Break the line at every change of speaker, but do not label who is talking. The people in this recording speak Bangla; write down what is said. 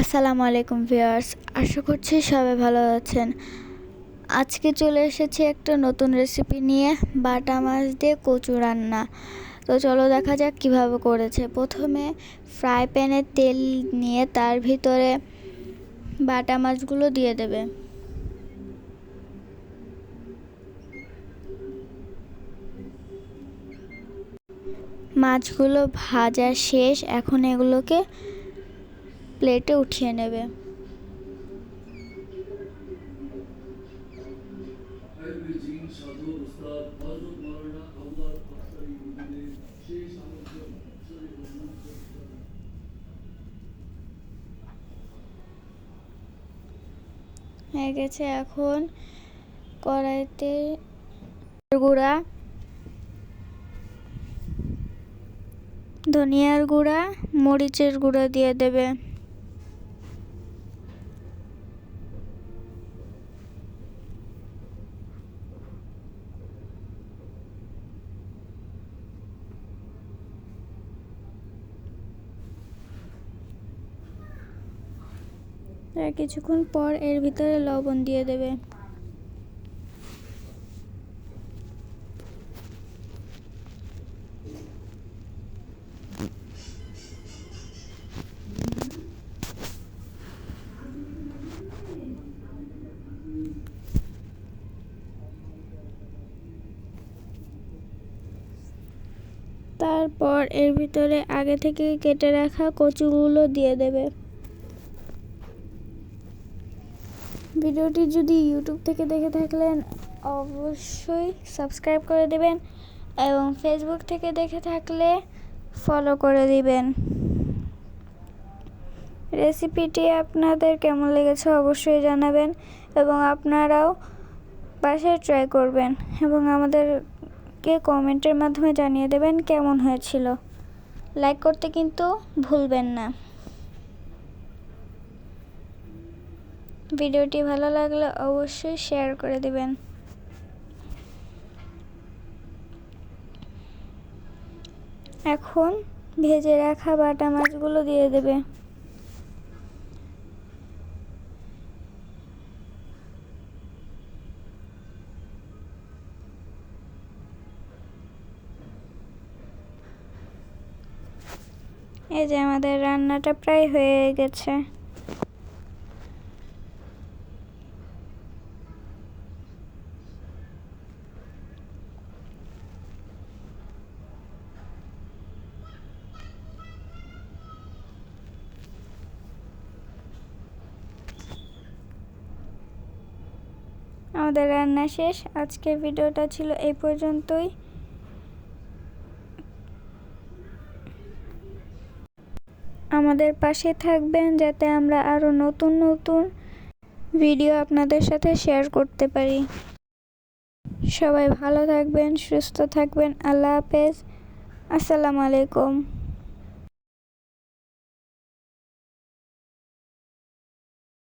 আসসালামু আলাইকুম ভিউয়ার্স, আশা করছি সবাই ভালো আছেন। আজকে চলে এসেছি একটা নতুন রেসিপি নিয়ে, বাটা মাছ দিয়ে কচু রান্না। তো চলো দেখা যাক কীভাবে করেছে। প্রথমে ফ্রাই প্যানে তেল নিয়ে তার ভিতরে বাটা মাছগুলো দিয়ে দেবে। মাছগুলো ভাজা শেষ, এখন এগুলোকে প্লেটে উঠিয়ে নেবে। হয়ে গেছে এখন কড়াইতে গুঁড়া ধনিয়ার গুঁড়া মরিচের গুঁড়া দিয়ে দেবে। আর কিছুক্ষণ পর এর ভিতরে লবণ দিয়ে দেবে। তারপর এর ভিতরে আগে থেকে কেটে রাখা কচুগুলো দিয়ে দেবে। ভিডিওটি যদি ইউটিউব থেকে দেখে থাকলেন, অবশ্যই সাবস্ক্রাইব করে দেবেন এবং ফেসবুক থেকে দেখে থাকলে ফলো করে দিবেন। রেসিপিটি আপনাদের কেমন লেগেছে অবশ্যই জানাবেন এবং আপনারাও বাসায় ট্রাই করবেন এবং আমাদেরকে কমেন্টের মাধ্যমে জানিয়ে দেবেন কেমন হয়েছিল। লাইক করতে কিন্তু ভুলবেন না। ভিডিওটি ভালো লাগলে অবশ্যই শেয়ার করে দিবেন। এখন ভেজে রাখা বাটা মাছগুলো দিয়ে দেবে। এই যে আমাদের রান্নাটা প্রায় হয়ে গেছে। আমাদের রান্না শেষ। আজকের ভিডিওটা ছিল এই পর্যন্তই। আমাদের পাশে থাকবেন যাতে আমরা আরও নতুন নতুন ভিডিও আপনাদের সাথে শেয়ার করতে পারি। সবাই ভালো থাকবেন, সুস্থ থাকবেন। আল্লাহ হাফেজ। আসসালামু আলাইকুম।